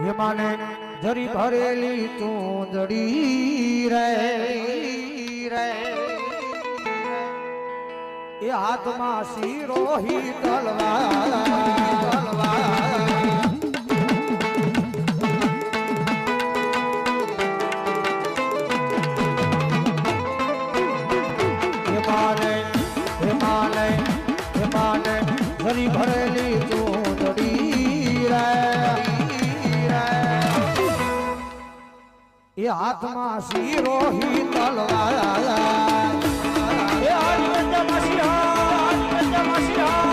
હિમાને જરી ભરેલી તું જડી રે રે એ હાથમાં શિરોહી તલવાર તલવાર હિમાલય હિમાલય હિમાલય જરી ભરેલી તું એ હાથમાં શિરોહી તલવાર. એ હાથમાં શિરોહી તલવાર.